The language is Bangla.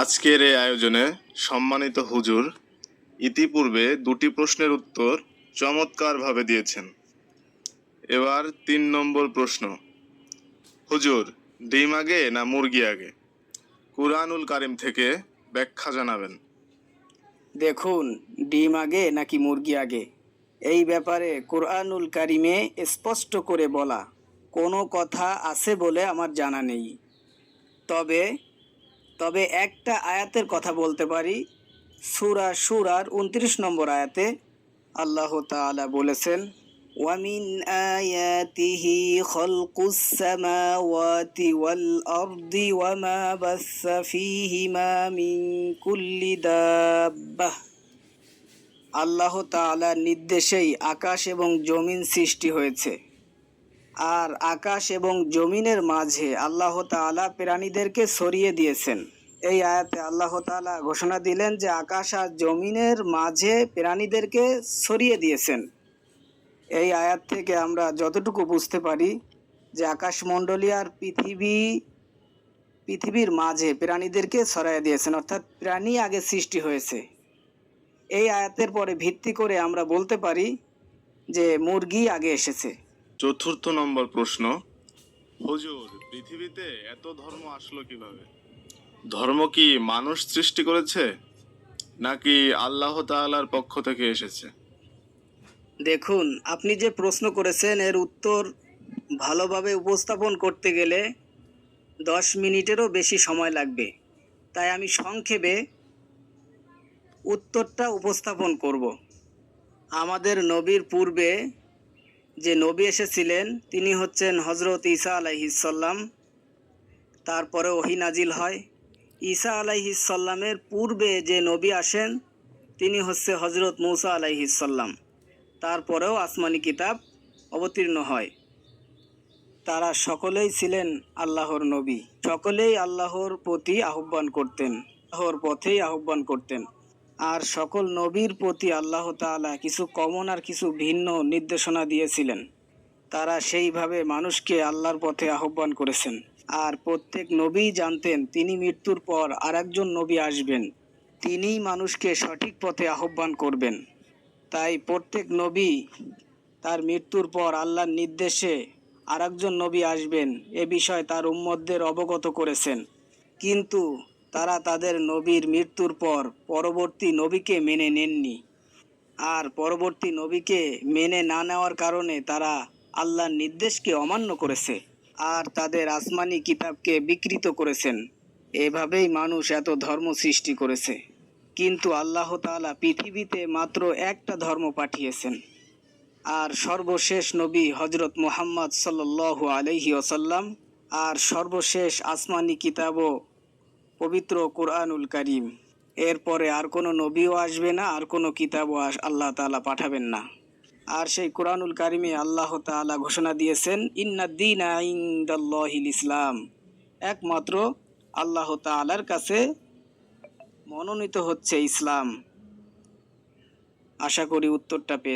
আজকের এই আয়োজনে সম্মানিত হুজুর ইতিপূর্বে দুটি প্রশ্নের উত্তর চমৎকারভাবে দিয়েছেন। এবার তিন নম্বর প্রশ্ন। হুজুর, ডিম আগে না মুরগি আগে? কুরআনুল কারিম থেকে ব্যাখ্যা জানাবেন। দেখুন, ডিম আগে নাকি মুরগি আগে? এই ব্যাপারে কোরআনুল কারিমে স্পষ্ট করে বলা কোনো কথা আছে বলে আমার জানা নেই। তবে তবে একটা আয়াতের কথা বলতে পারি। সুরা সুরার উনত্রিশ নম্বর আয়াতে আল্লাহ তাআলা বলেছেন আয়াতিহি খলকুস সামাওয়াতি ওয়াল আরদি ওয়ামা বাসসা ফীহিমা মিন কুল্লি দাব্বাহ। আল্লাহ তাআলার নির্দেশেই আকাশ এবং জমিন সৃষ্টি হয়েছে। আর আকাশ এবং জমিনের মাঝে আল্লাহ তাআলা প্রাণীদেরকে সরিয়ে দিয়েছেন। এই আয়াতে আল্লাহ তাআলা ঘোষণা দিলেন যে আকাশ আর জমিনের মাঝে প্রাণীদেরকে সরিয়ে দিয়েছেন। এই আয়াত থেকে আমরা যতটুকু বুঝতে পারি যে আকাশমণ্ডলী আর পৃথিবী, পৃথিবীর মাঝে প্রাণীদেরকে সরাইয়া দিয়েছেন, অর্থাৎ প্রাণী আগে সৃষ্টি হয়েছে। এই আয়াতের পরে ভিত্তি করে আমরা বলতে পারি যে মুরগি আগে এসেছে। চতুর্থ নম্বর প্রশ্ন, হুজুর, পৃথিবীতে এত ধর্ম আসলো কীভাবে? ধর্ম কি মানুষ সৃষ্টি করেছে, নাকি আল্লাহ তাআলার পক্ষ থেকে এসেছে? দেখুন, আপনি যে প্রশ্ন করেছেন, এর উত্তর ভালোভাবে উপস্থাপন করতে গেলে দশ মিনিটেরও বেশি সময় লাগবে। তাই আমি সংক্ষেপে উত্তরটা উপস্থাপন করব। আমাদের নবীর পূর্বে যে নবী এসেছিলেন, তিনি হচ্ছেন হজরত ঈসা আলাইহিসাল্লাম তারপরে ওহি নাজিল হয়। ঈসা আলাইহিসাল্লামের পূর্বে যে নবী আসেন, তিনি হচ্ছে হজরত মৌসা আলাইহিসাল্লাম তারপরেও আসমানি কিতাব অবতীর্ণ হয়। তারা সকলেই ছিলেন আল্লাহর নবী। সকলেই আল্লাহর প্রতি আহ্বান করতেন, আল্লাহর পথেই আহ্বান করতেন। আর সকল নবীর প্রতি আল্লাহ তাআলা কিছু কমন আর কিছু ভিন্ন নির্দেশনা দিয়েছিলেন। তারা সেইভাবে মানুষকে আল্লাহর পথে আহ্বান করেছেন। আর প্রত্যেক নবী জানতেন, তিনি মৃত্যুর পর আর একজন নবী আসবেন। তিনিই মানুষকে সঠিক পথে আহ্বান করবেন। তাই প্রত্যেক নবী তার মৃত্যুর পর আল্লাহর নির্দেশে আরেকজন নবী আসবেন। এ বিষয়ে তার উম্মতদের অবগত করেছেন। কিন্তু তারা তাদের নবীর মৃত্যুর পর পরবর্তী নবীকে মেনে নেননি। আর পরবর্তী নবীকে মেনে না নেওয়ার কারণে তারা আল্লাহর নির্দেশকে অমান্য করেছে আর তাদের আসমানি কিতাবকে বিকৃত করেছেন। এভাবেই মানুষ এত ধর্ম সৃষ্টি করেছে। কিন্তু আল্লাহ তাআলা পৃথিবীতে মাত্র একটা ধর্ম পাঠিয়েছেন। আর সর্বশেষ নবী হজরত মুহাম্মদ সাল্লাল্লাহু আলাইহি ওসাল্লাম আর সর্বশেষ আসমানি কিতাবও পবিত্র কোরআনুল কারিম। এরপরে আর কোনো নবীও আসবে না, আর কোনো কিতাবও আল্লাহ তাআলা পাঠাবেন না। আর সেই কোরআনুল কারিমে আল্লাহ তাআলা ঘোষণা দিয়েছেন ইন্নাদ্দিন ইনদাল্লাহিল ইসলাম। একমাত্র আল্লাহ তাআলার কাছে মনোনীত হচ্ছে ইসলাম। আশা করি উত্তরটা পেয়েছি